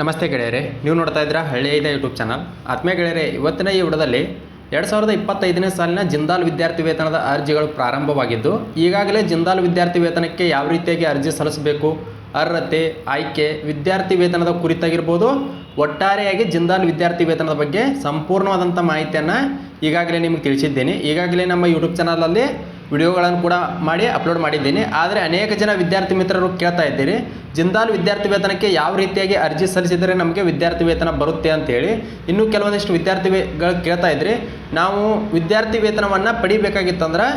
ನಮಸ್ತೆ ಗೆಳೆಯರೆ, ನೀವು ನೋಡ್ತಾ ಇದ್ದೀರಾ ಹಳ್ಳಿಯ ಯೂಟ್ಯೂಬ್ ಚಾನಲ್ ಆತ್ಮೀಯ ಗೆಳೆಯರೆ, ಇವತ್ತಿನ ಈ ವಿಡದಲ್ಲಿ ಎರಡು ಸಾವಿರದ ಇಪ್ಪತ್ತೈದನೇ ಸಾಲಿನ ಜಿಂದಾಲ್ ವಿದ್ಯಾರ್ಥಿ ವೇತನದ ಅರ್ಜಿಗಳು ಪ್ರಾರಂಭವಾಗಿದ್ದು, ಈಗಾಗಲೇ ಜಿಂದಾಲ್ ವಿದ್ಯಾರ್ಥಿ ವೇತನಕ್ಕೆ ಯಾವ ರೀತಿಯಾಗಿ ಅರ್ಜಿ ಸಲ್ಲಿಸಬೇಕು? ಅರ್ಹತೆ, ಆಯ್ಕೆ, ವಿದ್ಯಾರ್ಥಿ ವೇತನದ ಕುರಿತಾಗಿರ್ಬೋದು, ಒಟ್ಟಾರೆಯಾಗಿ ಜಿಂದಾಲ್ ವಿದ್ಯಾರ್ಥಿ ವೇತನದ ಬಗ್ಗೆ ಸಂಪೂರ್ಣವಾದಂಥ ಮಾಹಿತಿಯನ್ನು ಈಗಾಗಲೇ ನಿಮಗೆ ತಿಳಿಸಿದ್ದೇನೆ. ಈಗಾಗಲೇ ನಮ್ಮ ಯೂಟ್ಯೂಬ್ ಚಾನಲಲ್ಲಿ ವಿಡಿಯೋಗಳನ್ನು ಕೂಡ ಮಾಡಿ ಅಪ್ಲೋಡ್ ಮಾಡಿದ್ದೀನಿ. ಆದರೆ ಅನೇಕ ಜನ ವಿದ್ಯಾರ್ಥಿ ಮಿತ್ರರು ಕೇಳ್ತಾ ಇದ್ದೀರಿ, ಜಿಂದಾಲ್ ವಿದ್ಯಾರ್ಥಿ ವೇತನಕ್ಕೆ ಯಾವ ರೀತಿಯಾಗಿ ಅರ್ಜಿ ಸಲ್ಲಿಸಿದರೆ ನಮಗೆ ವಿದ್ಯಾರ್ಥಿ ವೇತನ ಬರುತ್ತೆ ಅಂತೇಳಿ. ಇನ್ನೂ ಕೆಲವೊಂದಿಷ್ಟು ವಿದ್ಯಾರ್ಥಿಗಳು ಕೇಳ್ತಾ ಇದ್ದೀರಿ. ನಾವು ವಿದ್ಯಾರ್ಥಿ ವೇತನವನ್ನು ಪಡಿಬೇಕಾಗಿತ್ತಂದ್ರೆ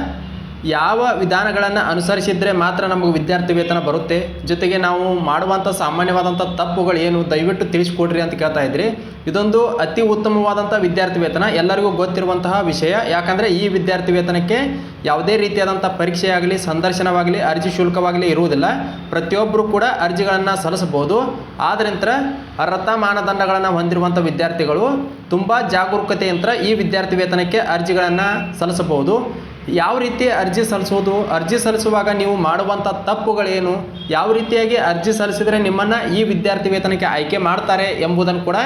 ಯಾವ ವಿಧಾನಗಳನ್ನು ಅನುಸರಿಸಿದರೆ ಮಾತ್ರ ನಮಗೆ ವಿದ್ಯಾರ್ಥಿ ವೇತನ ಬರುತ್ತೆ? ಜೊತೆಗೆ ನಾವು ಮಾಡುವಂಥ ಸಾಮಾನ್ಯವಾದಂಥ ತಪ್ಪುಗಳು ಏನು? ದಯವಿಟ್ಟು ತಿಳಿಸ್ಕೊಡ್ರಿ ಅಂತ ಕೇಳ್ತಾ ಇದ್ರಿ. ಇದೊಂದು ಅತಿ ಉತ್ತಮವಾದಂಥ ವಿದ್ಯಾರ್ಥಿ ವೇತನ. ಎಲ್ಲರಿಗೂ ಗೊತ್ತಿರುವಂತಹ ವಿಷಯ. ಯಾಕಂದರೆ ಈ ವಿದ್ಯಾರ್ಥಿ ವೇತನಕ್ಕೆ ಯಾವುದೇ ರೀತಿಯಾದಂಥ ಪರೀಕ್ಷೆ ಆಗಲಿ ಸಂದರ್ಶನವಾಗಲಿ, ಅರ್ಜಿ ಶುಲ್ಕವಾಗಲಿ ಇರುವುದಿಲ್ಲ. ಪ್ರತಿಯೊಬ್ಬರು ಕೂಡ ಅರ್ಜಿಗಳನ್ನು ಸಲ್ಲಿಸಬಹುದು. ಆದ್ರಿಂದ ಅರ್ಹತಾ ಮಾನದಂಡಗಳನ್ನು ಹೊಂದಿರುವಂಥ ವಿದ್ಯಾರ್ಥಿಗಳು ತುಂಬ ಜಾಗರೂಕತೆಯಂತ್ರ ಈ ವಿದ್ಯಾರ್ಥಿ ವೇತನಕ್ಕೆ ಅರ್ಜಿಗಳನ್ನು ಸಲ್ಲಿಸಬಹುದು. ಯಾವ ರೀತಿ ಅರ್ಜಿ ಸಲ್ಲಿಸೋದು ಅರ್ಜಿ ಸಲ್ಲಿಸುವಾಗ ನೀವು ಮಾಡುವಂಥ ತಪ್ಪುಗಳೇನು? ಯಾವ ರೀತಿಯಾಗಿ ಅರ್ಜಿ ಸಲ್ಲಿಸಿದರೆ ನಿಮ್ಮನ್ನು ಈ ವಿದ್ಯಾರ್ಥಿ ವೇತನಕ್ಕೆ ಆಯ್ಕೆ ಮಾಡ್ತಾರೆ ಎಂಬುದನ್ನು ಕೂಡ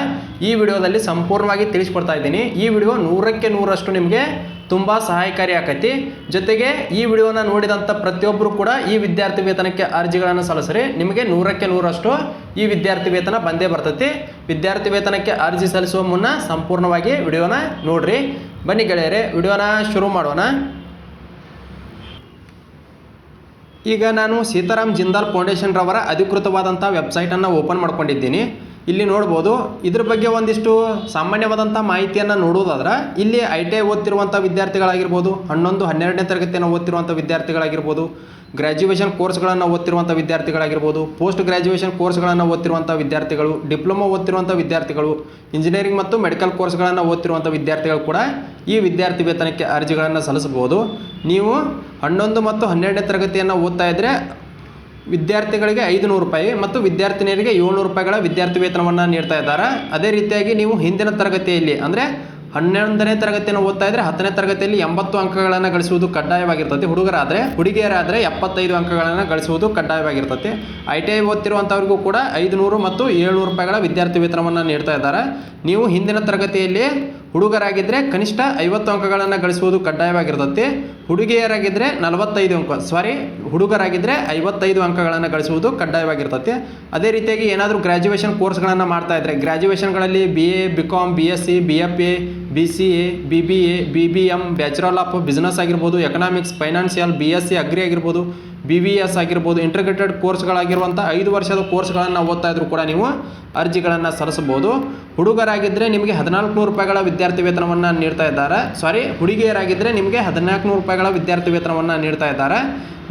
ಈ ವಿಡಿಯೋದಲ್ಲಿ ಸಂಪೂರ್ಣವಾಗಿ ತಿಳಿಸ್ಕೊಡ್ತಾ ಇದ್ದೀನಿ. ಈ ವಿಡಿಯೋ ನೂರಕ್ಕೆ ನೂರಷ್ಟು ನಿಮಗೆ ತುಂಬ ಸಹಾಯಕಾರಿ ಆಕೈತಿ. ಜೊತೆಗೆ ಈ ವಿಡಿಯೋನ ನೋಡಿದಂಥ ಪ್ರತಿಯೊಬ್ಬರು ಕೂಡ ಈ ವಿದ್ಯಾರ್ಥಿ ವೇತನಕ್ಕೆ ಅರ್ಜಿಗಳನ್ನು ಸಲ್ಲಿಸ್ರಿ. ನಿಮಗೆ ನೂರಕ್ಕೆ ನೂರಷ್ಟು ಈ ವಿದ್ಯಾರ್ಥಿ ವೇತನ ಬಂದೇ ಬರ್ತೈತಿ. ವಿದ್ಯಾರ್ಥಿ ವೇತನಕ್ಕೆ ಅರ್ಜಿ ಸಲ್ಲಿಸುವ ಮುನ್ನ ಸಂಪೂರ್ಣವಾಗಿ ವಿಡಿಯೋನ ನೋಡ್ರಿ. ಬನ್ನಿ ಗೆಳೆಯರೆ, ವಿಡಿಯೋನ ಶುರು ಮಾಡೋಣ. ಈಗ ನಾನು ಸೀತಾರಾಮ್ ಜಿಂದಾಲ್ ಫೌಂಡೇಶನ್ ರವರ ಅಧಿಕೃತವಾದಂಥ ವೆಬ್ಸೈಟನ್ನು ಓಪನ್ ಮಾಡ್ಕೊಂಡಿದ್ದೀನಿ. ಇಲ್ಲಿ ನೋಡ್ಬೋದು, ಇದ್ರ ಬಗ್ಗೆ ಒಂದಿಷ್ಟು ಸಾಮಾನ್ಯವಾದಂಥ ಮಾಹಿತಿಯನ್ನು ನೋಡೋದಾದ್ರೆ, ಇಲ್ಲಿ ಐ ಟಿ ಐ ಓದ್ತಿರುವಂಥ ವಿದ್ಯಾರ್ಥಿಗಳಾಗಿರ್ಬೋದು, ಹನ್ನೊಂದು, ಹನ್ನೆರಡನೇ ತರಗತಿಯನ್ನು ಓದ್ತಿರುವಂಥ ವಿದ್ಯಾರ್ಥಿಗಳಾಗಿರ್ಬೋದು ಗ್ರ್ಯಾಜುಯೇಷನ್ ಕೋರ್ಸ್ಗಳನ್ನು ಓದ್ತಿರುವಂಥ ವಿದ್ಯಾರ್ಥಿಗಳಾಗಿರ್ಬೋದು ಪೋಸ್ಟ್ ಗ್ರ್ಯಾಜುಯೇಷನ್ ಕೋರ್ಸ್ಗಳನ್ನು ಓದ್ತಿರುವಂಥ ವಿದ್ಯಾರ್ಥಿಗಳು ಡಿಪ್ಲೊಮಾ ಓದ್ತಿರುವಂಥ ವಿದ್ಯಾರ್ಥಿಗಳು ಇಂಜಿನಿಯರಿಂಗ್ ಮತ್ತು ಮೆಡಿಕಲ್ ಕೋರ್ಸ್ಗಳನ್ನು ಓದ್ತಿರುವಂಥ ವಿದ್ಯಾರ್ಥಿಗಳು ಕೂಡ ಈ ವಿದ್ಯಾರ್ಥಿ ವೇತನಕ್ಕೆ ಅರ್ಜಿಗಳನ್ನು ಸಲ್ಲಿಸಬಹುದು. ನೀವು ಹನ್ನೊಂದು ಮತ್ತು ಹನ್ನೆರಡನೇ ತರಗತಿಯನ್ನು ಓದ್ತಾ ಇದ್ದರೆ ವಿದ್ಯಾರ್ಥಿಗಳಿಗೆ ಐದು ನೂರು ರೂಪಾಯಿ ಮತ್ತು ವಿದ್ಯಾರ್ಥಿನಿಯರಿಗೆ ಏಳ್ನೂರು ರೂಪಾಯಿಗಳ ವಿದ್ಯಾರ್ಥಿ ವೇತನವನ್ನು ನೀಡ್ತಾ ಇದ್ದಾರೆ. ಅದೇ ರೀತಿಯಾಗಿ ನೀವು ಹಿಂದಿನ ತರಗತಿಯಲ್ಲಿ, ಅಂದರೆ ಹನ್ನೊಂದನೇ ತರಗತಿಯನ್ನು ಓದ್ತಾ ಇದ್ದರೆ ಹತ್ತನೇ ತರಗತಿಯಲ್ಲಿ ಎಂಬತ್ತು ಅಂಕಗಳನ್ನು ಗಳಿಸುವುದು ಕಡ್ಡಾಯವಾಗಿರ್ತದೆ. ಹುಡುಗರಾದರೆ, ಹುಡುಗಿಯರಾದರೆ ಎಪ್ಪತ್ತೈದು ಅಂಕಗಳನ್ನು ಗಳಿಸುವುದು ಕಡ್ಡಾಯವಾಗಿರ್ತದೆ. ಐ ಟಿ ಐ ಓದ್ತಿರುವಂಥವ್ರಿಗೂ ಕೂಡ ಐದುನೂರು ಮತ್ತು ಏಳ್ನೂರು ರೂಪಾಯಿಗಳ ವಿದ್ಯಾರ್ಥಿ ವೇತನವನ್ನು ನೀಡ್ತಾ ಇದ್ದಾರೆ. ನೀವು ಹಿಂದಿನ ತರಗತಿಯಲ್ಲಿ ಹುಡುಗರಾಗಿದ್ದರೆ ಕನಿಷ್ಠ ಐವತ್ತು ಅಂಕಗಳನ್ನು ಗಳಿಸುವುದು ಕಡ್ಡಾಯವಾಗಿರ್ತದೆ. ಹುಡುಗಿಯರಾಗಿದ್ದರೆ ನಲವತ್ತೈದು ಅಂಕ ಸಾರಿ ಹುಡುಗರಾಗಿದ್ದರೆ ಐವತ್ತೈದು ಅಂಕಗಳನ್ನು ಗಳಿಸುವುದು ಕಡ್ಡಾಯವಾಗಿರ್ತದೆ. ಅದೇ ರೀತಿಯಾಗಿ ಏನಾದರೂ ಗ್ರ್ಯಾಜುಯೇಷನ್ ಕೋರ್ಸ್ಗಳನ್ನು ಮಾಡ್ತಾ ಇದ್ದರೆ ಗ್ರ್ಯಾಜುಯೇಷನ್ಗಳಲ್ಲಿ B A B com B S C B F A B C A B B A B B M bachelor of business ಆಗಿರ್ಬೋದು economics financial B S C agri ಆಗಿರ್ಬೋದು ಬಿ ವಿ ಎಸ್ ಆಗಿರ್ಬೋದು integrated ಕೋರ್ಸ್ಗಳಾಗಿರುವಂಥ ಐದು ವರ್ಷದ ಕೋರ್ಸ್ಗಳನ್ನು ಓದ್ತಾ ಇದ್ರೂ ಕೂಡ ನೀವು ಅರ್ಜಿಗಳನ್ನು ಸಲ್ಲಿಸಬಹುದು. ಹುಡುಗರಾಗಿದ್ದರೆ ನಿಮಗೆ ಹದಿನಾಲ್ಕು ನೂರು ರೂಪಾಯಿಗಳ ವಿದ್ಯಾರ್ಥಿ ವೇತನವನ್ನು ನೀಡ್ತಾ ಇದ್ದಾರೆ. ಸಾರಿ ಹುಡುಗಿಯರಾಗಿದ್ದರೆ ನಿಮಗೆ ಹದಿನಾಲ್ಕು ನೂರು ರೂಪಾಯಿಗಳ ವಿದ್ಯಾರ್ಥಿ ವೇತನವನ್ನು ನೀಡ್ತಾ ಇದ್ದಾರೆ.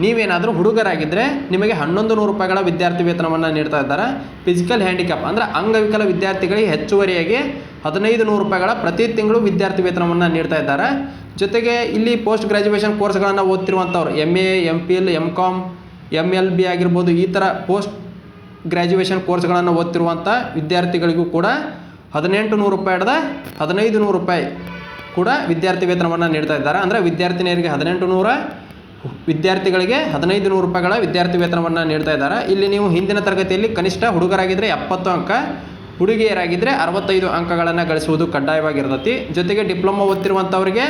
ನೀವೇನಾದರೂ ಹುಡುಗರಾಗಿದ್ದರೆ ನಿಮಗೆ ಹನ್ನೊಂದು ನೂರು ರೂಪಾಯಿಗಳ ವಿದ್ಯಾರ್ಥಿ ವೇತನವನ್ನು ನೀಡ್ತಾ ಇದ್ದಾರೆ. ಫಿಸಿಕಲ್ ಹ್ಯಾಂಡಿಕ್ಯಾಪ್ ಅಂದರೆ ಅಂಗವಿಕಲ ವಿದ್ಯಾರ್ಥಿಗಳಿಗೆ ಹೆಚ್ಚುವರಿಯಾಗಿ ಹದಿನೈದು ನೂರು ರೂಪಾಯಿಗಳ ಪ್ರತಿ ತಿಂಗಳು ವಿದ್ಯಾರ್ಥಿ ವೇತನವನ್ನು ನೀಡ್ತಾ ಇದ್ದಾರೆ. ಜೊತೆಗೆ ಇಲ್ಲಿ ಪೋಸ್ಟ್ ಗ್ರ್ಯಾಜುಯೇಷನ್ ಕೋರ್ಸ್ಗಳನ್ನು ಓದ್ತಿರುವಂಥವ್ರು M A M P L M com M L B ಆಗಿರ್ಬೋದು, ಈ ಥರ ಪೋಸ್ಟ್ ಗ್ರ್ಯಾಜುಯೇಷನ್ ಕೋರ್ಸ್ಗಳನ್ನು ಓದ್ತಿರುವಂಥ ವಿದ್ಯಾರ್ಥಿಗಳಿಗೂ ಕೂಡ ಹದಿನೆಂಟು ನೂರು ರೂಪಾಯಿ ಹಿಡ್ದ ಹದಿನೈದು ನೂರು ರೂಪಾಯಿ ಕೂಡ ವಿದ್ಯಾರ್ಥಿ ವೇತನವನ್ನು ನೀಡ್ತಾ ಇದ್ದಾರೆ. ಅಂದರೆ ವಿದ್ಯಾರ್ಥಿನಿಯರಿಗೆ ಹದಿನೆಂಟು ನೂರ, ವಿದ್ಯಾರ್ಥಿಗಳಿಗೆ ಹದಿನೈದು ನೂರು ರೂಪಾಯಿಗಳ ವಿದ್ಯಾರ್ಥಿ ವೇತನವನ್ನು ನೀಡ್ತಾ ಇದ್ದಾರೆ. ಇಲ್ಲಿ ನೀವು ಹಿಂದಿನ ತರಗತಿಯಲ್ಲಿ ಕನಿಷ್ಠ ಹುಡುಗರಾಗಿದ್ದರೆ ಎಪ್ಪತ್ತು ಅಂಕ ಹುಡುಗಿಯರಾಗಿದ್ದರೆ ಅರವತ್ತೈದು ಅಂಕಗಳನ್ನು ಗಳಿಸುವುದು ಕಡ್ಡಾಯವಾಗಿರ್ತೈತಿ. ಜೊತೆಗೆ ಡಿಪ್ಲೊಮಾ ಓದ್ತಿರುವಂಥವರಿಗೆ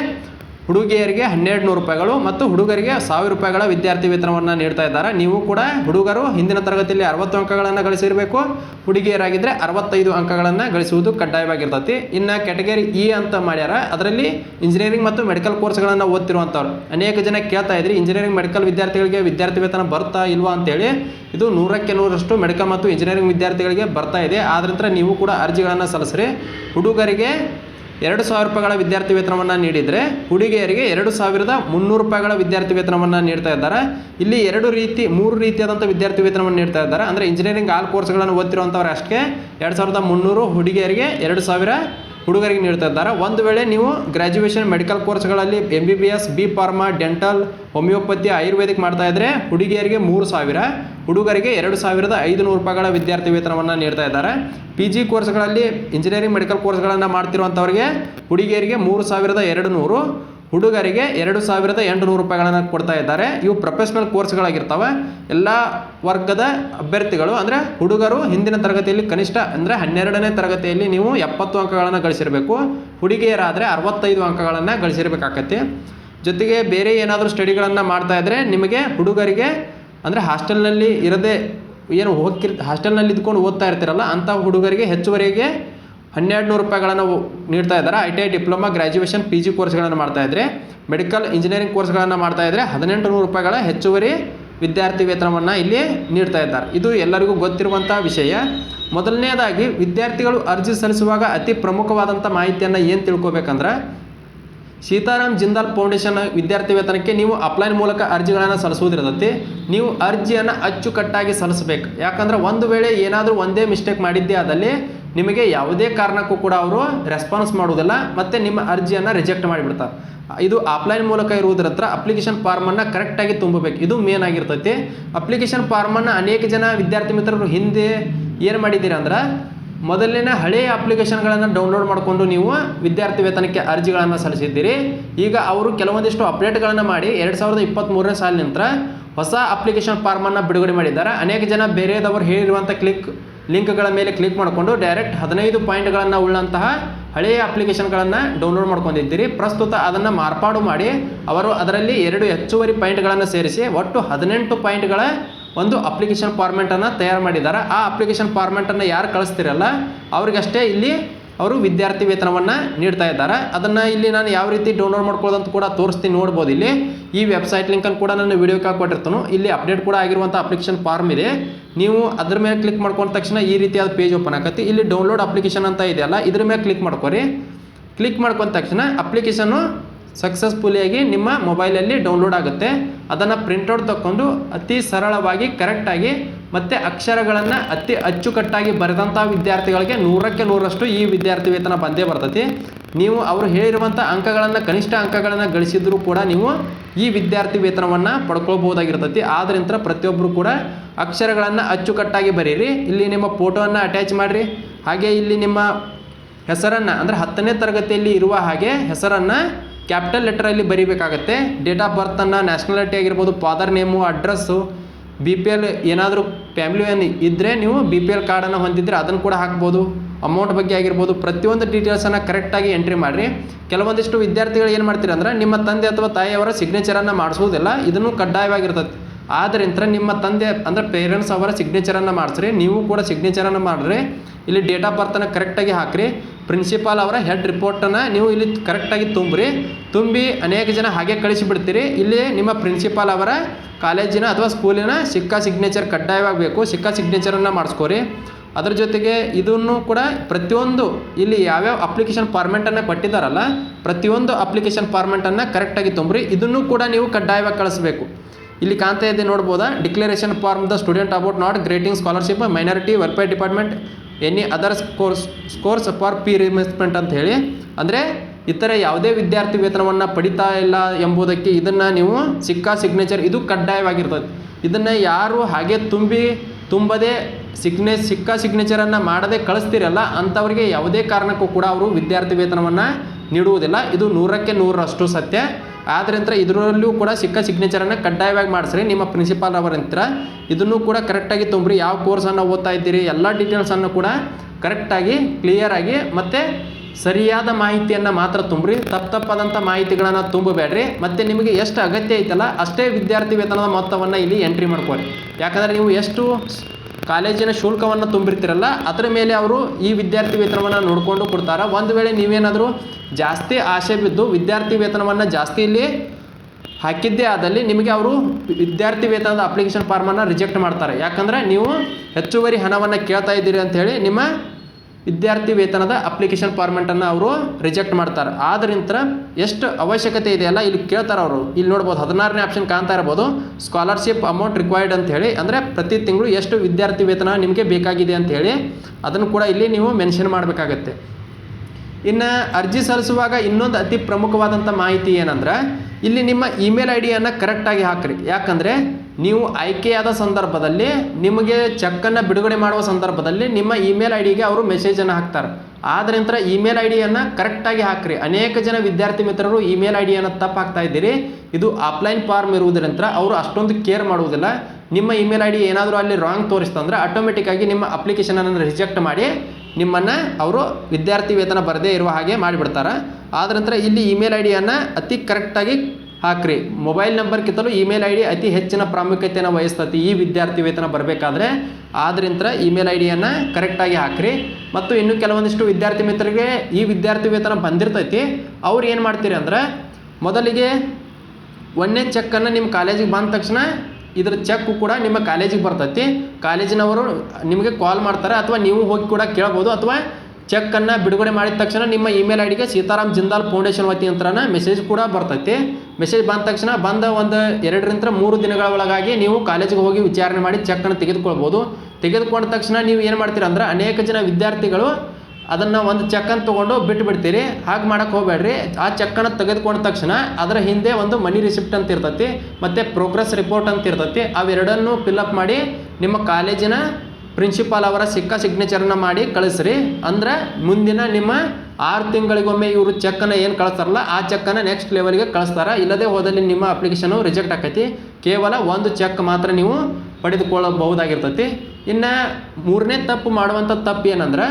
ಹುಡುಗಿಯರಿಗೆ ಹನ್ನೆರಡು ನೂರು ರೂಪಾಯಿಗಳು ಮತ್ತು ಹುಡುಗರಿಗೆ ಸಾವಿರ ರೂಪಾಯಿಗಳ ವಿದ್ಯಾರ್ಥಿ ವೇತನವನ್ನು ನೀಡ್ತಾ ಇದ್ದಾರೆ. ನೀವು ಕೂಡ ಹುಡುಗರು ಹಿಂದಿನ ತರಗತಿಯಲ್ಲಿ ಅರವತ್ತು ಅಂಕಗಳನ್ನು ಗಳಿಸಿರಬೇಕು. ಹುಡುಗಿಯರಾಗಿದ್ದರೆ ಅರವತ್ತೈದು ಅಂಕಗಳನ್ನು ಗಳಿಸುವುದು ಕಡ್ಡಾಯವಾಗಿರ್ತೈತಿ. ಇನ್ನು ಕ್ಯಾಟಗರಿ ಇ ಅಂತ ಮಾಡ್ಯಾರ. ಅದರಲ್ಲಿ ಇಂಜಿನಿಯರಿಂಗ್ ಮತ್ತು ಮೆಡಿಕಲ್ ಕೋರ್ಸ್ಗಳನ್ನು ಓದ್ತಿರುವಂಥವ್ರು ಅನೇಕ ಜನ ಕೇಳ್ತಾ ಇದ್ರಿ, ಇಂಜಿನಿಯರಿಂಗ್ ಮೆಡಿಕಲ್ ವಿದ್ಯಾರ್ಥಿಗಳಿಗೆ ವಿದ್ಯಾರ್ಥಿ ವೇತನ ಬರ್ತಾ ಇಲ್ವಾ ಅಂತೇಳಿ. ಇದು ನೂರಕ್ಕೆ ನೂರಷ್ಟು ಮೆಡಿಕಲ್ ಮತ್ತು ಇಂಜಿನಿಯರಿಂಗ್ ವಿದ್ಯಾರ್ಥಿಗಳಿಗೆ ಬರ್ತಾ ಇದೆ. ಆದ್ರಿಂದ ನೀವು ಕೂಡ ಅರ್ಜಿಗಳನ್ನು ಸಲ್ಲಿಸ್ರಿ. ಹುಡುಗರಿಗೆ ಎರಡು ಸಾವಿರ ರೂಪಾಯಿಗಳ ವಿದ್ಯಾರ್ಥಿ ವೇತನವನ್ನು ನೀಡಿದರೆ ಹುಡುಗಿಯರಿಗೆ ಎರಡು ಸಾವಿರದ ಮುನ್ನೂರು ರೂಪಾಯಿಗಳ ವಿದ್ಯಾರ್ಥಿ ವೇತನವನ್ನು ನೀಡ್ತಾ ಇದ್ದಾರೆ. ಇಲ್ಲಿ ಎರಡು ರೀತಿ, ಮೂರು ರೀತಿಯಾದಂಥ ವಿದ್ಯಾರ್ಥಿ ವೇತನವನ್ನು ನೀಡ್ತಾ ಇದ್ದಾರೆ. ಅಂದರೆ ಇಂಜಿನಿಯರಿಂಗ್ ಆಲ್ ಕೋರ್ಸ್ಗಳನ್ನು ಓದ್ತಿರುವಂಥವ್ರು ಅಷ್ಟೇ ಎರಡು ಸಾವಿರದ ಮುನ್ನೂರು ಹುಡುಗಿಯರಿಗೆ ಎರಡು ಸಾವಿರ ಹುಡುಗರಿಗೆ ನೀಡ್ತಾ ಇದ್ದಾರೆ. ಒಂದು ವೇಳೆ ನೀವು graduation medical ಕೋರ್ಸ್ಗಳಲ್ಲಿ M B B S B pharma dental homoeopathy Ayurvedic ಮಾಡ್ತಾ ಇದ್ದರೆ ಹುಡುಗಿಯರಿಗೆ ಮೂರು ಸಾವಿರ, ಹುಡುಗರಿಗೆ ಎರಡು ಸಾವಿರದ ಐದುನೂರು ರೂಪಾಯಿಗಳ ವಿದ್ಯಾರ್ಥಿ ವೇತನವನ್ನು ನೀಡ್ತಾ ಇದ್ದಾರೆ. ಪಿ ಜಿ ಕೋರ್ಸ್ಗಳಲ್ಲಿ ಇಂಜಿನಿಯರಿಂಗ್ ಮೆಡಿಕಲ್ ಕೋರ್ಸ್ಗಳನ್ನು ಮಾಡ್ತಿರುವಂಥವ್ರಿಗೆ ಹುಡುಗಿಯರಿಗೆ ಮೂರು ಸಾವಿರದ ಎರಡು ನೂರು ಹುಡುಗರಿಗೆ ಎರಡು ಸಾವಿರದ ಎಂಟುನೂರು ರೂಪಾಯಿಗಳನ್ನು ಕೊಡ್ತಾ ಇದ್ದಾರೆ. ಇವು ಪ್ರೊಫೆಷ್ನಲ್ ಕೋರ್ಸ್ಗಳಾಗಿರ್ತವೆ ಎಲ್ಲ ವರ್ಗದ ಅಭ್ಯರ್ಥಿಗಳು, ಅಂದರೆ ಹುಡುಗರು ಹಿಂದಿನ ತರಗತಿಯಲ್ಲಿ ಕನಿಷ್ಠ, ಅಂದರೆ ಹನ್ನೆರಡನೇ ತರಗತಿಯಲ್ಲಿ ನೀವು ಎಪ್ಪತ್ತು ಅಂಕಗಳನ್ನು ಗಳಿಸಿರಬೇಕು. ಹುಡುಗಿಯರಾದರೆ ಅರವತ್ತೈದು ಅಂಕಗಳನ್ನು ಗಳಿಸಿರಬೇಕಾಗತ್ತೆ ಜೊತೆಗೆ ಬೇರೆ ಏನಾದರೂ ಸ್ಟಡಿಗಳನ್ನು ಮಾಡ್ತಾ ಇದ್ದರೆ ನಿಮಗೆ ಹುಡುಗರಿಗೆ, ಅಂದರೆ ಹಾಸ್ಟೆಲ್ನಲ್ಲಿ ಇರದೆ ಏನು ಹೋಗ್ತಿರ್, ಹಾಸ್ಟೆಲ್ನಲ್ಲಿ ಇದ್ಕೊಂಡು ಓದ್ತಾ ಇರ್ತೀರಲ್ಲ, ಅಂಥ ಹುಡುಗರಿಗೆ ಹೆಚ್ಚುವರಿಗೆ ಹನ್ನೆರಡು ನೂರು ರೂಪಾಯಿಗಳನ್ನು ನೀಡ್ತಾ ಇದ್ದಾರೆ. I T I diploma, graduation, P G ಕೋರ್ಸ್ಗಳನ್ನು ಮಾಡ್ತಾ ಇದ್ದರೆ ಮೆಡಿಕಲ್ ಇಂಜಿನಿಯರಿಂಗ್ ಕೋರ್ಸ್ಗಳನ್ನು ಮಾಡ್ತಾ ಇದ್ದರೆ ಹದಿನೆಂಟು ನೂರು ರೂಪಾಯಿಗಳ ಹೆಚ್ಚುವರಿ ವಿದ್ಯಾರ್ಥಿ ವೇತನವನ್ನು ಇಲ್ಲಿ ನೀಡ್ತಾ ಇದ್ದಾರೆ. ಇದು ಎಲ್ಲರಿಗೂ ಗೊತ್ತಿರುವಂಥ ವಿಷಯ. ಮೊದಲನೇದಾಗಿ, ವಿದ್ಯಾರ್ಥಿಗಳು ಅರ್ಜಿ ಸಲ್ಲಿಸುವಾಗ ಅತಿ ಪ್ರಮುಖವಾದಂಥ ಮಾಹಿತಿಯನ್ನು ಏನು ತಿಳ್ಕೋಬೇಕಂದ್ರೆ ಸೀತಾರಾಮ್ ಜಿಂದಾಲ್ ಫೌಂಡೇಶನ್ ವಿದ್ಯಾರ್ಥಿ ವೇತನಕ್ಕೆ ನೀವು ಅಪ್ಲೈನ್ ಮೂಲಕ ಅರ್ಜಿಗಳನ್ನು ಸಲ್ಲಿಸುವುದಿರದತ್ತಿ ನೀವು ಅರ್ಜಿಯನ್ನು ಅಚ್ಚುಕಟ್ಟಾಗಿ ಸಲ್ಲಿಸಬೇಕು. ಯಾಕಂದ್ರೆ ಒಂದು ವೇಳೆ ಏನಾದರೂ ಒಂದೇ ಮಿಸ್ಟೇಕ್ ಮಾಡಿದ್ದೇ ಆದಲ್ಲಿ ನಿಮಗೆ ಯಾವುದೇ ಕಾರಣಕ್ಕೂ ಕೂಡ ಅವರು ರೆಸ್ಪಾನ್ಸ್ ಮಾಡುವುದಿಲ್ಲ ಮತ್ತು ನಿಮ್ಮ ಅರ್ಜಿಯನ್ನು ರಿಜೆಕ್ಟ್ ಮಾಡಿಬಿಡ್ತಾರೆ. ಇದು ಆಫ್ಲೈನ್ ಮೂಲಕ ಇರುವುದರ ಹತ್ರ ಅಪ್ಲಿಕೇಶನ್ ಫಾರ್ಮನ್ನು ಕರೆಕ್ಟಾಗಿ ತುಂಬಬೇಕು. ಇದು ಮೇನ್ ಆಗಿರ್ತೈತಿ. ಅಪ್ಲಿಕೇಶನ್ ಫಾರ್ಮನ್ನು ಅನೇಕ ಜನ ವಿದ್ಯಾರ್ಥಿ ಮಿತ್ರರು ಹಿಂದೆ ಏನು ಮಾಡಿದ್ದೀರಾ ಅಂದ್ರೆ ಮೊದಲಿನ ಹಳೆಯ ಅಪ್ಲಿಕೇಶನ್ಗಳನ್ನು ಡೌನ್ಲೋಡ್ ಮಾಡಿಕೊಂಡು ನೀವು ವಿದ್ಯಾರ್ಥಿ ವೇತನಕ್ಕೆ ಅರ್ಜಿಗಳನ್ನು ಸಲ್ಲಿಸಿದ್ದೀರಿ. ಈಗ ಅವರು ಕೆಲವೊಂದಿಷ್ಟು ಅಪ್ಡೇಟ್ಗಳನ್ನು ಮಾಡಿ ಎರಡು ಸಾವಿರದ ಇಪ್ಪತ್ತ್ಮೂರನೇ ಸಾಲಿನ ಹೊಸ ಅಪ್ಲಿಕೇಶನ್ ಫಾರ್ಮನ್ನು ಬಿಡುಗಡೆ ಮಾಡಿದ್ದಾರೆ. ಅನೇಕ ಜನ ಬೇರೆದವರು ಹೇಳಿರುವಂಥ ಕ್ಲಿಕ್ ಲಿಂಕ್ಗಳ ಮೇಲೆ ಕ್ಲಿಕ್ ಮಾಡಿಕೊಂಡು ಡೈರೆಕ್ಟ್ ಹದಿನೈದು ಪಾಯಿಂಟ್ಗಳನ್ನು ಉಳ್ಳಂತಹ ಹಳೆಯ ಅಪ್ಲಿಕೇಶನ್ಗಳನ್ನು ಡೌನ್ಲೋಡ್ ಮಾಡ್ಕೊಂಡಿದ್ದೀರಿ. ಪ್ರಸ್ತುತ ಅದನ್ನು ಮಾರ್ಪಾಡು ಮಾಡಿ ಅವರು ಅದರಲ್ಲಿ ಎರಡು ಹೆಚ್ಚುವರಿ ಪಾಯಿಂಟ್ಗಳನ್ನು ಸೇರಿಸಿ ಒಟ್ಟು ಹದಿನೆಂಟು ಪಾಯಿಂಟ್ಗಳ ಒಂದು ಅಪ್ಲಿಕೇಶನ್ ಫಾರ್ಮೆಟನ್ನು ತಯಾರು ಮಾಡಿದ್ದಾರೆ. ಆ ಅಪ್ಲಿಕೇಶನ್ ಫಾರ್ಮೆಟನ್ನು ಯಾರು ಕಳಿಸ್ತಿರಲ್ಲ, ಅವ್ರಿಗಷ್ಟೇ ಇಲ್ಲಿ ಅವರು ವಿದ್ಯಾರ್ಥಿ ವೇತನವನ್ನು ನೀಡ್ತಾ ಇದ್ದಾರೆ. ಅದನ್ನು ಇಲ್ಲಿ ನಾನು ಯಾವ ರೀತಿ ಡೌನ್ಲೋಡ್ ಮಾಡ್ಕೊಳ್ಳೋದಂತ ಕೂಡ ತೋರಿಸ್ತೀನಿ, ನೋಡ್ಬೋದು ಇಲ್ಲಿ. ಈ ವೆಬ್ಸೈಟ್ ಲಿಂಕನ್ನು ಕೂಡ ನಾನು ವಿಡಿಯೋಕ್ಕೆ ಹಾಕೊಟ್ಟಿರ್ತಾನು ಇಲ್ಲಿ ಅಪ್ಡೇಟ್ ಕೂಡ ಆಗಿರುವಂಥ ಅಪ್ಲಿಕೇಶನ್ ಫಾರ್ಮ್ ಇದೆ. ನೀವು ಅದ್ರ ಮೇಲೆ ಕ್ಲಿಕ್ ಮಾಡ್ಕೊಂಡ ತಕ್ಷಣ ಈ ರೀತಿಯಾದ ಪೇಜ್ ಓಪನ್ ಆಗತ್ತೆ. ಇಲ್ಲಿ ಡೌನ್ಲೋಡ್ ಅಪ್ಲಿಕೇಶನ್ ಅಂತ ಇದೆಯಲ್ಲ ಇದ್ರ ಮೇಲೆ ಕ್ಲಿಕ್ ಮಾಡ್ಕೊರಿ. ಕ್ಲಿಕ್ ಮಾಡ್ಕೊಂಡ ತಕ್ಷಣ ಅಪ್ಲಿಕೇಶನ್ನು ಸಕ್ಸಸ್ಫುಲಿಯಾಗಿ ನಿಮ್ಮ ಮೊಬೈಲಲ್ಲಿ ಡೌನ್ಲೋಡ್ ಆಗುತ್ತೆ. ಅದನ್ನು ಪ್ರಿಂಟೌಟ್ ತಗೊಂಡು ಅತಿ ಸರಳವಾಗಿ ಕರೆಕ್ಟಾಗಿ ಮತ್ತು ಅಕ್ಷರಗಳನ್ನು ಅತಿ ಅಚ್ಚುಕಟ್ಟಾಗಿ ಬರೆದಂಥ ವಿದ್ಯಾರ್ಥಿಗಳಿಗೆ ನೂರಕ್ಕೆ ನೂರಷ್ಟು ಈ ವಿದ್ಯಾರ್ಥಿ ವೇತನ ಬಂದೇ ಬರ್ತೈತಿ. ನೀವು ಅವರು ಹೇಳಿರುವಂಥ ಅಂಕಗಳನ್ನು, ಕನಿಷ್ಠ ಅಂಕಗಳನ್ನು ಗಳಿಸಿದರೂ ಕೂಡ ನೀವು ಈ ವಿದ್ಯಾರ್ಥಿ ವೇತನವನ್ನು ಪಡ್ಕೊಳ್ಬೋದಾಗಿರ್ತೈತಿ ಆದ್ದರಿಂದ ಪ್ರತಿಯೊಬ್ಬರು ಕೂಡ ಅಕ್ಷರಗಳನ್ನು ಅಚ್ಚುಕಟ್ಟಾಗಿ ಬರೀರಿ. ಇಲ್ಲಿ ನಿಮ್ಮ ಫೋಟೋವನ್ನು ಅಟ್ಯಾಚ್ ಮಾಡಿರಿ. ಹಾಗೆ ಇಲ್ಲಿ ನಿಮ್ಮ ಹೆಸರನ್ನು, ಅಂದರೆ ಹತ್ತನೇ ತರಗತಿಯಲ್ಲಿ ಇರುವ ಹಾಗೆ ಹೆಸರನ್ನು ಕ್ಯಾಪಿಟಲ್ ಲೆಟರಲ್ಲಿ ಬರೀಬೇಕಾಗತ್ತೆ. ಡೇಟ್ ಆಫ್ ಬರ್ತನ್ನು ನ್ಯಾಷನಾಲಿಟಿ ಆಗಿರ್ಬೋದು father name address B P L ಏನಾದರೂ ಫ್ಯಾಮಿಲಿ ವ್ಯಾನ್ ಇದ್ದರೆ ನೀವು ಬಿ ಪಿ ಎಲ್ ಕಾರ್ಡನ್ನು ಹೊಂದಿದ್ರೆ ಅದನ್ನು ಕೂಡ ಹಾಕ್ಬೋದು. ಅಮೌಂಟ್ ಬಗ್ಗೆ ಆಗಿರ್ಬೋದು. ಪ್ರತಿಯೊಂದು ಡೀಟೇಲ್ಸನ್ನು ಕರೆಕ್ಟಾಗಿ ಎಂಟ್ರಿ ಮಾಡಿರಿ. ಕೆಲವೊಂದಿಷ್ಟು ವಿದ್ಯಾರ್ಥಿಗಳು ಏನು ಮಾಡ್ತೀರಿ ಅಂದ್ರೆ ನಿಮ್ಮ ತಂದೆ ಅಥವಾ ತಾಯಿಯವರ ಸಿಗ್ನೇಚರನ್ನು ಮಾಡಿಸೋದಿಲ್ಲ. ಇದನ್ನು ಕಡ್ಡಾಯವಾಗಿರ್ತದೆ. ಆದ್ದರಿಂದ ನಿಮ್ಮ ತಂದೆ ಅಂದರೆ ಪೇರೆಂಟ್ಸ್ ಅವರ ಸಿಗ್ನೇಚರನ್ನು ಮಾಡಿಸ್ರಿ. ನೀವು ಕೂಡ ಸಿಗ್ನೇಚರನ್ನು ಮಾಡಿರಿ. ಇಲ್ಲಿ ಡೇಟ್ ಆಫ್ ಬರ್ತನ್ನು ಕರೆಕ್ಟಾಗಿ ಹಾಕಿರಿ. ಪ್ರಿನ್ಸಿಪಾಲ್ ಅವರ ಹೆಡ್ ರಿಪೋರ್ಟನ್ನು ನೀವು ಇಲ್ಲಿ ಕರೆಕ್ಟಾಗಿ ತುಂಬ್ರಿ. ತುಂಬಿ ಅನೇಕ ಜನ ಹಾಗೆ ಕಳಿಸಿಬಿಡ್ತೀರಿ. ಇಲ್ಲಿ ನಿಮ್ಮ ಪ್ರಿನ್ಸಿಪಾಲ್ ಅವರ ಕಾಲೇಜಿನ ಅಥವಾ ಸ್ಕೂಲಿನ ಸಿಕ್ಕ ಸಿಗ್ನೇಚರ್ ಕಡ್ಡಾಯವಾಗಬೇಕು. ಸಿಕ್ಕ ಸಿಗ್ನೇಚರನ್ನು ಮಾಡಿಸ್ಕೋರಿ. ಅದರ ಜೊತೆಗೆ ಇದನ್ನು ಕೂಡ ಪ್ರತಿಯೊಂದು ಇಲ್ಲಿ ಯಾವ್ಯಾವ ಅಪ್ಲಿಕೇಶನ್ ಫಾರ್ಮೆಟನ್ನು ಕೊಟ್ಟಿದ್ದಾರಲ್ಲ, ಪ್ರತಿಯೊಂದು ಅಪ್ಲಿಕೇಶನ್ ಫಾರ್ಮೆಟನ್ನು ಕರೆಕ್ಟಾಗಿ ತುಂಬ್ರಿ. ಇದನ್ನು ಕೂಡ ನೀವು ಕಡ್ಡಾಯವಾಗಿ ಕಳಿಸ್ಬೇಕು. ಇಲ್ಲಿ ಕಾಣ್ತಾ ಇದೆ ನೋಡ್ಬೋದಾ? Declaration form the student about not granting scholarship minority welfare department any other sources sources for P reimbursement ಅಂತ ಹೇಳಿ, ಅಂದರೆ ಇತರ ಯಾವುದೇ ವಿದ್ಯಾರ್ಥಿ ವೇತನವನ್ನು ಪಡಿತಾ ಇಲ್ಲ ಎಂಬುದಕ್ಕೆ ಇದನ್ನು ನೀವು ಸಿಕ್ಕ ಸಿಗ್ನೇಚರ್ ಇದು ಕಡ್ಡಾಯವಾಗಿರ್ತದೆ. ಇದನ್ನು ಯಾರು ಹಾಗೆ ತುಂಬಿ, ತುಂಬದೇ ಸಿಗ್ನೆ ಸಿಕ್ಕ ಸಿಗ್ನೇಚರನ್ನು ಮಾಡದೆ ಕಳಿಸ್ತಿರಲ್ಲ ಅಂಥವ್ರಿಗೆ ಯಾವುದೇ ಕಾರಣಕ್ಕೂ ಕೂಡ ಅವರು ವಿದ್ಯಾರ್ಥಿ ವೇತನವನ್ನು ನೀಡುವುದಿಲ್ಲ. ಇದು ನೂರಕ್ಕೆ ನೂರರಷ್ಟು ಸತ್ಯ. ಆದ್ದರಿಂದ ಇದರಲ್ಲೂ ಕೂಡ ಸಿಕ್ಕ ಸಿಗ್ನೇಚರನ್ನು ಕಡ್ಡಾಯವಾಗಿ ಮಾಡಿಸ್ರಿ. ನಿಮ್ಮ ಪ್ರಿನ್ಸಿಪಾಲ್ ಅವರ ಹತ್ರ ಇದನ್ನು ಕೂಡ ಕರೆಕ್ಟಾಗಿ ತುಂಬ್ರಿ. ಯಾವ ಕೋರ್ಸನ್ನು ಓದ್ತಾ ಇದ್ದೀರಿ, ಎಲ್ಲ ಡೀಟೇಲ್ಸನ್ನು ಕೂಡ ಕರೆಕ್ಟಾಗಿ ಕ್ಲಿಯರಾಗಿ ಮತ್ತು ಸರಿಯಾದ ಮಾಹಿತಿಯನ್ನು ಮಾತ್ರ ತುಂಬ್ರಿ. ತಪ್ಪು ತಪ್ಪಾದಂಥ ಮಾಹಿತಿಗಳನ್ನು ತುಂಬಬೇಡ್ರಿ. ಮತ್ತು ನಿಮಗೆ ಎಷ್ಟು ಅಗತ್ಯ ಐತಲ್ಲ, ಅಷ್ಟೇ ವಿದ್ಯಾರ್ಥಿ ವೇತನದ ಮೊತ್ತವನ್ನು ಇಲ್ಲಿ ಎಂಟ್ರಿ ಮಾಡ್ಕೊಳ್ಳಿ ಯಾಕಂದರೆ ನೀವು ಎಷ್ಟು ಕಾಲೇಜಿನ ಶುಲ್ಕವನ್ನು ತುಂಬಿರ್ತಿರಲ್ಲ, ಅದರ ಮೇಲೆ ಅವರು ಈ ವಿದ್ಯಾರ್ಥಿ ವೇತನವನ್ನು ನೋಡಿಕೊಂಡು ಕೊಡ್ತಾರೆ. ಒಂದು ವೇಳೆ ನೀವೇನಾದರೂ ಜಾಸ್ತಿ ಆಸೆ ಬಿದ್ದು ವಿದ್ಯಾರ್ಥಿ ವೇತನವನ್ನು ಜಾಸ್ತಿ ಇಲ್ಲಿ ಹಾಕಿದ್ದೇ ಆದಲ್ಲಿ ನಿಮಗೆ ಅವರು ವಿದ್ಯಾರ್ಥಿ ವೇತನದ ಅಪ್ಲಿಕೇಶನ್ ಫಾರ್ಮನ್ನು ರಿಜೆಕ್ಟ್ ಮಾಡ್ತಾರೆ. ಯಾಕಂದರೆ ನೀವು ಹೆಚ್ಚುವರಿ ಹಣವನ್ನು ಕೇಳ್ತಾ ಇದ್ದೀರಿ ಅಂತ ಹೇಳಿ ನಿಮ್ಮ ವಿದ್ಯಾರ್ಥಿ ವೇತನದ ಅಪ್ಲಿಕೇಶನ್ ಫಾರ್ಮೆಂಟನ್ನು ಅವರು ರಿಜೆಕ್ಟ್ ಮಾಡ್ತಾರೆ. ಆದ್ರಿಂತ ಎಷ್ಟು ಅವಶ್ಯಕತೆ ಇದೆಯಲ್ಲ ಇಲ್ಲಿ ಕೇಳ್ತಾರೆ ಅವರು. ಇಲ್ಲಿ ನೋಡ್ಬೋದು ಹದಿನಾರನೇ ಆಪ್ಷನ್ ಕಾಣ್ತಾ ಇರ್ಬೋದು. ಸ್ಕಾಲರ್ಶಿಪ್ ಅಮೌಂಟ್ ರಿಕ್ವೈರ್ಡ್ ಅಂತ ಹೇಳಿ, ಅಂದರೆ ಪ್ರತಿ ತಿಂಗಳು ಎಷ್ಟು ವಿದ್ಯಾರ್ಥಿ ವೇತನ ನಿಮಗೆ ಬೇಕಾಗಿದೆ ಅಂತ ಹೇಳಿ ಅದನ್ನು ಕೂಡ ಇಲ್ಲಿ ನೀವು ಮೆನ್ಷನ್ ಮಾಡಬೇಕಾಗತ್ತೆ. ಇನ್ನು ಅರ್ಜಿ ಸಲ್ಲಿಸುವಾಗ ಇನ್ನೊಂದು ಅತಿ ಪ್ರಮುಖವಾದಂಥ ಮಾಹಿತಿ ಏನಂದ್ರೆ, ಇಲ್ಲಿ ನಿಮ್ಮ ಇಮೇಲ್ ಐ ಡಿಯನ್ನು ಕರೆಕ್ಟಾಗಿ ಹಾಕಿರಿ. ಯಾಕಂದರೆ ನೀವು ಆಯ್ಕೆಯಾದ ಸಂದರ್ಭದಲ್ಲಿ ನಿಮಗೆ ಚೆಕ್ಕನ್ನು ಬಿಡುಗಡೆ ಮಾಡುವ ಸಂದರ್ಭದಲ್ಲಿ ನಿಮ್ಮ ಇಮೇಲ್ ಐ ಡಿಗೆ ಅವರು ಮೆಸೇಜನ್ನು ಹಾಕ್ತಾರೆ. ಆದ್ರಿಂದ ಇಮೇಲ್ ಐ ಡಿಯನ್ನು ಕರೆಕ್ಟಾಗಿ ಹಾಕ್ರಿ. ಅನೇಕ ಜನ ವಿದ್ಯಾರ್ಥಿ ಮಿತ್ರರು ಇಮೇಲ್ ಐ ಡಿಯನ್ನು ತಪ್ಪು ಹಾಕ್ತಾ ಇದ್ದೀರಿ. ಇದು ಆಫ್ಲೈನ್ ಫಾರ್ಮ್ ಇರುವುದರಿಂದ ಅವರು ಅಷ್ಟೊಂದು ಕೇರ್ ಮಾಡುವುದಿಲ್ಲ. ನಿಮ್ಮ ಇಮೇಲ್ ಐ ಡಿ ಏನಾದರೂ ಅಲ್ಲಿ ರಾಂಗ್ ತೋರಿಸ್ತಂದ್ರೆ ಆಟೋಮೆಟಿಕ್ಕಾಗಿ ನಿಮ್ಮ ಅಪ್ಲಿಕೇಶನನ್ನು ರಿಜೆಕ್ಟ್ ಮಾಡಿ ನಿಮ್ಮನ್ನು ಅವರು ವಿದ್ಯಾರ್ಥಿ ವೇತನ ಬರದೇ ಇರುವ ಹಾಗೆ ಮಾಡಿಬಿಡ್ತಾರೆ. ಆದ ನಂತರ ಇಲ್ಲಿ ಇಮೇಲ್ ಐ ಡಿಯನ್ನು ಅತಿ ಕರೆಕ್ಟಾಗಿ ಹಾಕ್ರಿ. ಮೊಬೈಲ್ ನಂಬರ್ಕಿಂತಲೂ ಇಮೇಲ್ ಐ ಡಿ ಅತಿ ಹೆಚ್ಚಿನ ಪ್ರಾಮುಖ್ಯತೆಯನ್ನು ವಹಿಸ್ತತಿ. ಈ ವಿದ್ಯಾರ್ಥಿ ವೇತನ ಬರಬೇಕಾದ್ರೆ ಆದ್ರಿಂದ ಇಮೇಲ್ ಐ ಡಿಯನ್ನು ಕರೆಕ್ಟಾಗಿ ಹಾಕ್ರಿ. ಮತ್ತು ಇನ್ನು ಕೆಲವೊಂದಿಷ್ಟು ವಿದ್ಯಾರ್ಥಿ ಮಿತ್ರರಿಗೆ ಈ ವಿದ್ಯಾರ್ಥಿ ವೇತನ ಬಂದಿರ್ತೈತಿ. ಅವ್ರು ಏನು ಮಾಡ್ತೀರಿ ಅಂದ್ರೆ ಮೊದಲಿಗೆ ಒಂದನೇ ಚೆಕ್ಕನ್ನು ನಿಮ್ಮ ಕಾಲೇಜಿಗೆ ಬಂದ ತಕ್ಷಣ ಇದ್ರ ಚೆಕ್ಕು ಕೂಡ ನಿಮ್ಮ ಕಾಲೇಜಿಗೆ ಬರ್ತೈತಿ. ಕಾಲೇಜಿನವರು ನಿಮಗೆ ಕಾಲ್ ಮಾಡ್ತಾರೆ ಅಥವಾ ನೀವು ಹೋಗಿ ಕೂಡ ಕೇಳ್ಬೋದು ಅಥವಾ ಚೆಕ್ಕನ್ನು ಬಿಡುಗಡೆ ಮಾಡಿದ ತಕ್ಷಣ ನಿಮ್ಮ ಇಮೇಲ್ ಐ ಡಿಗೆ ಸೀತಾರಾಮ್ ಜಿಂದಾಲ್ ಫೌಂಡೇಶನ್ ವತಿ ಅಂತನ ಮೆಸೇಜ್ ಕೂಡ ಬರ್ತೈತಿ. ಮೆಸೇಜ್ ಬಂದ ತಕ್ಷಣ ಬಂದ ಒಂದು ಎರಡರಿಂದ ಮೂರು ದಿನಗಳ ಒಳಗಾಗಿ ನೀವು ಕಾಲೇಜಿಗೆ ಹೋಗಿ ವಿಚಾರಣೆ ಮಾಡಿ ಚೆಕ್ಕನ್ನು ತೆಗೆದುಕೊಳ್ಬೋದು. ತೆಗೆದುಕೊಂಡ ತಕ್ಷಣ ನೀವು ಏನು ಮಾಡ್ತೀರ ಅಂದ್ರೆ ಅನೇಕ ಜನ ವಿದ್ಯಾರ್ಥಿಗಳು ಅದನ್ನು ಒಂದು ಚೆಕ್ಕನ್ನು ತೊಗೊಂಡು ಬಿಟ್ಟು ಬಿಡ್ತೀರಿ ಹಾಗೆ ಮಾಡೋಕ್ಕೆ ಹೋಗಬೇಡ್ರಿ. ಆ ಚೆಕ್ಕನ್ನು ತೆಗೆದುಕೊಂಡ ತಕ್ಷಣ ಅದರ ಹಿಂದೆ ಒಂದು ಮನಿ ರಿಸಿಪ್ಟ್ ಅಂತ ಇರ್ತೈತಿ, ಮತ್ತು ಪ್ರೋಗ್ರೆಸ್ ರಿಪೋರ್ಟ್ ಅಂತ ಇರ್ತೈತಿ. ಅವೆರಡನ್ನು ಫಿಲ್ಅಪ್ ಮಾಡಿ ನಿಮ್ಮ ಕಾಲೇಜಿನ ಪ್ರಿನ್ಸಿಪಾಲ್ ಅವರ ಸಿಕ್ಕ ಸಿಗ್ನೇಚರ್ನ ಮಾಡಿ ಕಳಿಸ್ರಿ. ಅಂದ್ರೆ ಮುಂದಿನ ನಿಮ್ಮ ಆರು ತಿಂಗಳಿಗೊಮ್ಮೆ ಇವರು ಚೆಕ್ಕನ್ನು ಏನು ಕಳಿಸ್ತಾರಲ್ಲ, ಆ ಚೆಕ್ಕನ್ನು ನೆಕ್ಸ್ಟ್ ಲೆವೆಲ್ಗೆ ಕಳಿಸ್ತಾರೆ. ಇಲ್ಲದೆ ಹೋದಲ್ಲಿ ನಿಮ್ಮ ಅಪ್ಲಿಕೇಶನು ರಿಜೆಕ್ಟ್ ಆಕೈತಿ. ಕೇವಲ ಒಂದು ಚೆಕ್ ಮಾತ್ರ ನೀವು ಪಡೆದುಕೊಳ್ಳಬಹುದಾಗಿರ್ತೈತಿ. ಇನ್ನು ಮೂರನೇ ತಪ್ಪು ಮಾಡುವಂಥ ತಪ್ಪು ಏನಂದ್ರೆ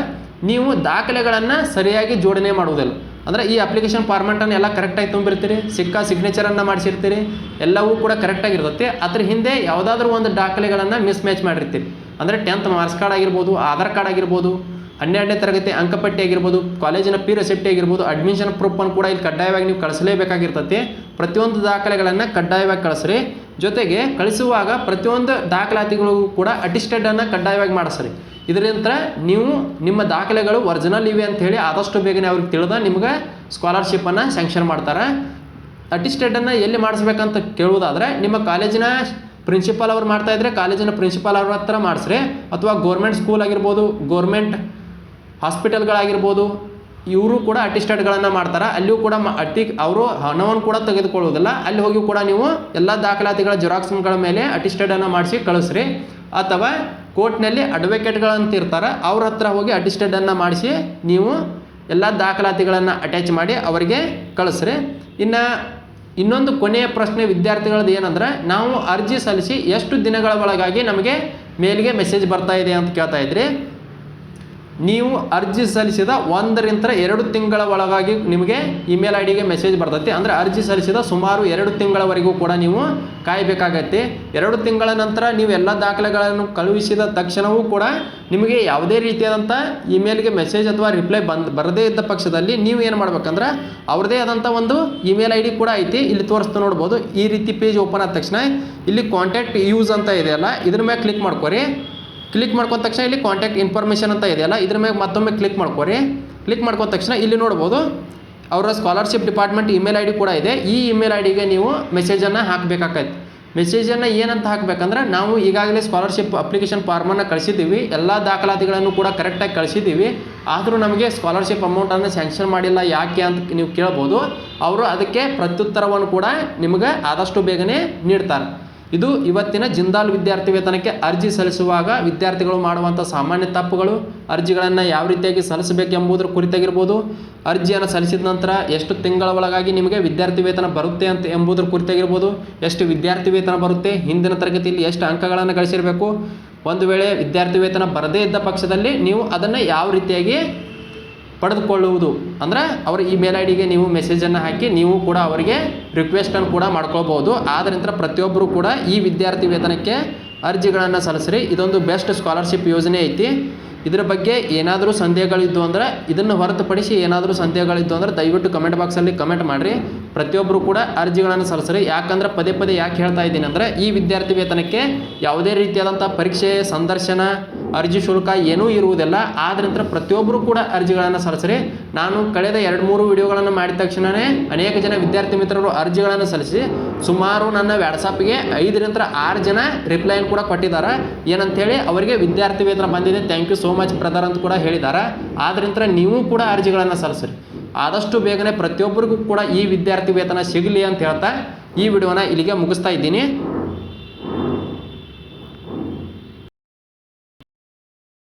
ನೀವು ದಾಖಲೆಗಳನ್ನು ಸರಿಯಾಗಿ ಜೋಡಣೆ ಮಾಡುವುದಿಲ್ಲ. ಅಂದರೆ ಈ ಅಪ್ಲಿಕೇಶನ್ ಫಾರ್ಮೆಟನ್ನು ಎಲ್ಲ ಕರೆಕ್ಟಾಗಿ ತುಂಬಿರ್ತೀರಿ, ಸಿಕ್ಕ ಸಿಗ್ನೇಚರನ್ನು ಮಾಡಿಸಿರ್ತೀರಿ, ಎಲ್ಲವೂ ಕೂಡ ಕರೆಕ್ಟಾಗಿರ್ತೈತಿ ಅದ್ರ ಹಿಂದೆ ಯಾವುದಾದ್ರೂ ಒಂದು ದಾಖಲೆಗಳನ್ನು ಮಿಸ್ ಮ್ಯಾಚ್ ಮಾಡಿರ್ತೀರಿ. ಅಂದರೆ ಟೆಂತ್ ಮಾರ್ಕ್ಸ್ ಕಾರ್ಡ್ ಆಗಿರ್ಬೋದು, ಆಧಾರ್ ಕಾರ್ಡ್ ಆಗಿರ್ಬೋದು, ಹನ್ನೆರಡನೇ ತರಗತಿ ಅಂಕಪಟ್ಟಿ ಆಗಿರ್ಬೋದು, ಕಾಲೇಜಿನ ಪಿ ರೆಸಿಪ್ಟಿ ಆಗಿರ್ಬೋದು ಅಡ್ಮಿಷನ್ ಪ್ರೂಫನ್ನು ಕೂಡ ಇಲ್ಲಿ ಕಡ್ಡಾಯವಾಗಿ ನೀವು ಕಳಿಸಲೇಬೇಕಾಗಿರ್ತೈತಿ. ಪ್ರತಿಯೊಂದು ದಾಖಲೆಗಳನ್ನು ಕಡ್ಡಾಯವಾಗಿ ಕಳಿಸ್ರಿ. ಜೊತೆಗೆ ಕಳಿಸುವಾಗ ಪ್ರತಿಯೊಂದು ದಾಖಲಾತಿಗಳಿಗೂ ಕೂಡ ಅಟಿಸ್ಟೆಡನ್ನು ಕಡ್ಡಾಯವಾಗಿ ಮಾಡಿಸ್ರಿ. ಇದರಿಂದ ನೀವು ನಿಮ್ಮ ದಾಖಲೆಗಳು ಒರಿಜಿನಲ್ ಇವೆ ಅಂತ ಹೇಳಿ ಆದಷ್ಟು ಬೇಗನೆ ಅವ್ರಿಗೆ ತಿಳಿದ ನಿಮ್ಗೆ ಸ್ಕಾಲರ್ಶಿಪ್ಪನ್ನು ಸ್ಯಾಂಕ್ಷನ್ ಮಾಡ್ತಾರೆ. ಅಟಿಸ್ಟೆಡನ್ನು ಎಲ್ಲಿ ಮಾಡಿಸ್ಬೇಕಂತ ಕೇಳುವುದಾದ್ರೆ ನಿಮ್ಮ ಕಾಲೇಜಿನ ಪ್ರಿನ್ಸಿಪಾಲ್ ಅವ್ರು ಮಾಡ್ತಾ ಇದ್ರೆ ಕಾಲೇಜಿನ ಪ್ರಿನ್ಸಿಪಾಲ್ ಅವ್ರ ಹತ್ರ ಮಾಡಿಸ್ರಿ. ಅಥವಾ ಗೋರ್ಮೆಂಟ್ ಸ್ಕೂಲ್ ಆಗಿರ್ಬೋದು ಗೋರ್ಮೆಂಟ್ ಹಾಸ್ಪಿಟಲ್ಗಳಾಗಿರ್ಬೋದು ಇವರು ಕೂಡ ಅಟಿಸ್ಟೆಡ್ಗಳನ್ನು ಮಾಡ್ತಾರೆ. ಅಲ್ಲಿಯೂ ಕೂಡ ಅಟಿ ಅವರು ಹಣವನ್ನು ಕೂಡ ತೆಗೆದುಕೊಳ್ಳುವುದಿಲ್ಲ. ಅಲ್ಲಿ ಹೋಗಿ ಕೂಡ ನೀವು ಎಲ್ಲ ದಾಖಲಾತಿಗಳ ಜೆರಾಕ್ಸ್ಗಳ ಮೇಲೆ ಅಟಿಸ್ಟೆಡನ್ನು ಮಾಡಿಸಿ ಕಳಿಸ್ರಿ. ಅಥವಾ ಕೋರ್ಟ್ನಲ್ಲಿ ಅಡ್ವೊಕೇಟ್ಗಳಂತಿರ್ತಾರೆ, ಅವ್ರ ಹತ್ರ ಹೋಗಿ ಅಟಿಸ್ಟೇಟನ್ನು ಮಾಡಿಸಿ ನೀವು ಎಲ್ಲ ದಾಖಲಾತಿಗಳನ್ನು ಅಟ್ಯಾಚ್ ಮಾಡಿ ಅವರಿಗೆ ಕಳಿಸ್ರಿ. ಇನ್ನು ಇನ್ನೊಂದು ಕೊನೆಯ ಪ್ರಶ್ನೆ ವಿದ್ಯಾರ್ಥಿಗಳದ್ದು ಏನಂದ್ರೆ, ನಾವು ಅರ್ಜಿ ಸಲ್ಲಿಸಿ ಎಷ್ಟು ದಿನಗಳ ಒಳಗಾಗಿ ನಮಗೆ ಮೇಲ್ಗೆ ಮೆಸೇಜ್ ಬರ್ತಾ ಇದೆ ಅಂತ ಕೇಳ್ತಾ ಇದ್ರಿ. ನೀವು ಅರ್ಜಿ ಸಲ್ಲಿಸಿದ ಒಂದರಿಂದ ಎರಡು ತಿಂಗಳ ಒಳಗಾಗಿ ನಿಮಗೆ ಇಮೇಲ್ ಐ ಡಿಗೆ ಮೆಸೇಜ್ ಬರ್ತೈತಿ. ಅಂದರೆ ಅರ್ಜಿ ಸಲ್ಲಿಸಿದ ಸುಮಾರು ಎರಡು ತಿಂಗಳವರೆಗೂ ಕೂಡ ನೀವು ಕಾಯಬೇಕಾಗತ್ತೆ. ಎರಡು ತಿಂಗಳ ನಂತರ ನೀವು ಎಲ್ಲ ದಾಖಲೆಗಳನ್ನು ಕಳುಹಿಸಿದ ತಕ್ಷಣವೂ ಕೂಡ ನಿಮಗೆ ಯಾವುದೇ ರೀತಿಯಾದಂಥ ಇಮೇಲ್ಗೆ ಮೆಸೇಜ್ ಅಥವಾ ರಿಪ್ಲೈ ಬಂದ್, ಬರದೇ ಇದ್ದ ಪಕ್ಷದಲ್ಲಿ ನೀವು ಏನು ಮಾಡ್ಬೇಕಂದ್ರೆ ಅವ್ರದ್ದೇ ಆದಂಥ ಒಂದು ಇಮೇಲ್ ಐ ಡಿ ಕೂಡ ಐತಿ. ಇಲ್ಲಿ ತೋರಿಸ್ತಾ ನೋಡ್ಬೋದು. ಈ ರೀತಿ ಪೇಜ್ ಓಪನ್ ಆದ ತಕ್ಷಣ ಇಲ್ಲಿ ಕಾಂಟ್ಯಾಕ್ಟ್ ಯೂಸ್ ಅಂತ ಇದೆಯಲ್ಲ, ಇದ್ರ ಮೇಲೆ ಕ್ಲಿಕ್ ಮಾಡ್ಕೊರಿ. ಕ್ಲಿಕ್ ಮಾಡ್ಕೊಂಡ ತಕ್ಷಣ ಇಲ್ಲಿ ಕಾಂಟ್ಯಾಕ್ಟ್ ಇನ್ಫಾರ್ಮೇಷನ್ ಅಂತ ಇದೆಯಲ್ಲ ಇದ್ರ ಮೇಲೆ ಮತ್ತೊಮ್ಮೆ ಕ್ಲಿಕ್ ಮಾಡ್ಕೊರಿ. ಕ್ಲಿಕ್ ಮಾಡ್ಕೊಂಡ ತಕ್ಷಣ ಇಲ್ಲಿ ನೋಡ್ಬೋದು, ಅವರ ಸ್ಕಾಲರ್ಶಿಪ್ ಡಿಪಾರ್ಟ್ಮೆಂಟ್ ಇಮೇಲ್ ಐ ಕೂಡ ಇದೆ. ಈ ಇಮೇಲ್ ಐ ಡಿಗೆ ನೀವು ಮೆಸೇಜನ್ನು ಹಾಕಬೇಕಾಗತ್ತೆ ಮೆಸೇಜನ್ನು ಏನಂತ ಹಾಕಬೇಕಂದ್ರೆ, ನಾವು ಈಗಾಗಲೇ ಸ್ಕಾಲರ್ಶಿಪ್ ಅಪ್ಲಿಕೇಶನ್ ಫಾರ್ಮನ್ನು ಕಳಿಸಿದ್ದೀವಿ. ಎಲ್ಲ ದಾಖಲಾತಿಗಳನ್ನು ಕೂಡ ಕರೆಕ್ಟಾಗಿ ಕಳಿಸಿದ್ದೀವಿ. ಆದರೂ ನಮಗೆ ಸ್ಕಾಲರ್ಶಿಪ್ ಅಮೌಂಟನ್ನು ಸ್ಯಾಂಕ್ಷನ್ ಮಾಡಿಲ್ಲ ಯಾಕೆ ಅಂತ ನೀವು ಕೇಳ್ಬೋದು. ಅವರು ಅದಕ್ಕೆ ಪ್ರತ್ಯುತ್ತರವನ್ನು ಕೂಡ ನಿಮಗೆ ಆದಷ್ಟು ಬೇಗನೆ ನೀಡ್ತಾರೆ. ಇದು ಇವತ್ತಿನ ಜಿಂದಾಲ್ ವಿದ್ಯಾರ್ಥಿ ವೇತನಕ್ಕೆ ಅರ್ಜಿ ಸಲ್ಲಿಸುವಾಗ ವಿದ್ಯಾರ್ಥಿಗಳು ಮಾಡುವಂಥ ಸಾಮಾನ್ಯ ತಪ್ಪುಗಳು, ಅರ್ಜಿಗಳನ್ನು ಯಾವ ರೀತಿಯಾಗಿ ಸಲ್ಲಿಸಬೇಕೆಂಬುದರ ಕುರಿತಾಗಿರ್ಬೋದು, ಅರ್ಜಿಯನ್ನು ಸಲ್ಲಿಸಿದ ನಂತರ ಎಷ್ಟು ತಿಂಗಳ ಒಳಗಾಗಿ ನಿಮಗೆ ವಿದ್ಯಾರ್ಥಿ ವೇತನ ಬರುತ್ತೆ ಅಂತ ಎಂಬುದರ ಕುರಿತಾಗಿರ್ಬೋದು, ಎಷ್ಟು ವಿದ್ಯಾರ್ಥಿ ವೇತನ ಬರುತ್ತೆ, ಹಿಂದಿನ ತರಗತಿಯಲ್ಲಿ ಎಷ್ಟು ಅಂಕಗಳನ್ನು ಗಳಿಸಿರಬೇಕು. ಒಂದು ವೇಳೆ ವಿದ್ಯಾರ್ಥಿ ವೇತನ ಬರದೇ ಇದ್ದ ಪಕ್ಷದಲ್ಲಿ ನೀವು ಅದನ್ನು ಯಾವ ರೀತಿಯಾಗಿ ಪಡೆದುಕೊಳ್ಳುವುದು. ಅಂದರೆ ಅವರ ಮೇಲ್ ಐ ಡಿಗೆ ನೀವು ಮೆಸೇಜನ್ನು ಹಾಕಿ ನೀವು ಕೂಡ ಅವರಿಗೆ ರಿಕ್ವೆಸ್ಟನ್ನು ಕೂಡ ಮಾಡ್ಕೊಳ್ಬೋದು ಆದ್ದರಿಂದ ಪ್ರತಿಯೊಬ್ಬರು ಕೂಡ ಈ ವಿದ್ಯಾರ್ಥಿ ವೇತನಕ್ಕೆ ಅರ್ಜಿಗಳನ್ನು ಸಲ್ಲಿಸ್ರಿ. ಇದೊಂದು ಬೆಸ್ಟ್ ಸ್ಕಾಲರ್ಶಿಪ್ ಯೋಜನೆ ಐತಿ. ಇದರ ಬಗ್ಗೆ ಏನಾದರೂ ಸಂದೇಹಗಳಿದ್ದು ಅಂದ್ರೆ ಇದನ್ನು ಹೊರತುಪಡಿಸಿ ಏನಾದರೂ ಸಂದೇಹಗಳಿದ್ದು ಅಂದ್ರೆ ದಯವಿಟ್ಟು ಕಮೆಂಟ್ ಬಾಕ್ಸಲ್ಲಿ ಕಮೆಂಟ್ ಮಾಡಿರಿ. ಪ್ರತಿಯೊಬ್ಬರು ಕೂಡ ಅರ್ಜಿಗಳನ್ನು ಸಲ್ಲಿಸ್ರಿ. ಯಾಕಂದ್ರೆ ಪದೇ ಪದೇ ಯಾಕೆ ಹೇಳ್ತಾ ಇದ್ದೀನಿ ಅಂದರೆ ಈ ವಿದ್ಯಾರ್ಥಿ ವೇತನಕ್ಕೆ ಯಾವುದೇ ರೀತಿಯಾದಂಥ ಪರೀಕ್ಷೆ, ಸಂದರ್ಶನ ಅರ್ಜಿ ಶುಲ್ಕ ಏನೂ ಇರುವುದಿಲ್ಲ. ನಂತರ ಪ್ರತಿಯೊಬ್ಬರು ಕೂಡ ಅರ್ಜಿಗಳನ್ನು ಸಲ್ಲಿಸ್ರಿ. ನಾನು ಕಳೆದ ಎರಡು ಮೂರು ವಿಡಿಯೋಗಳನ್ನು ಮಾಡಿದ ತಕ್ಷಣವೇ ಅನೇಕ ಜನ ವಿದ್ಯಾರ್ಥಿ ಮಿತ್ರರು ಅರ್ಜಿಗಳನ್ನು ಸಲ್ಲಿಸಿ, ಸುಮಾರು ನನ್ನ ವ್ಯಾಟ್ಸಪ್ಗೆ ಐದರಿಂದ ಆರು ಜನ ರಿಪ್ಲೈನ್ ಕೂಡ ಕೊಟ್ಟಿದ್ದಾರೆ. ಏನಂತೇಳಿ ಅವರಿಗೆ ವಿದ್ಯಾರ್ಥಿ ವೇತನ ಬಂದಿದೆ. Thank you so much brother ಅಂತ ಕೂಡ ಹೇಳಿದ್ದಾರೆ. ನಂತರ ನೀವು ಕೂಡ ಅರ್ಜಿಗಳನ್ನು ಸಲ್ಲಿಸ್ರಿ. ಆದಷ್ಟು ಬೇಗನೆ ಪ್ರತಿಯೊಬ್ಬರಿಗೂ ಕೂಡ ಈ ವಿದ್ಯಾರ್ಥಿ ವೇತನ ಸಿಗಲಿ ಅಂತ ಹೇಳ್ತಾ ಈ ವಿಡಿಯೋನ ಇಲ್ಲಿಗೆ ಮುಗಿಸ್ತಾ ಇದ್ದೀನಿ.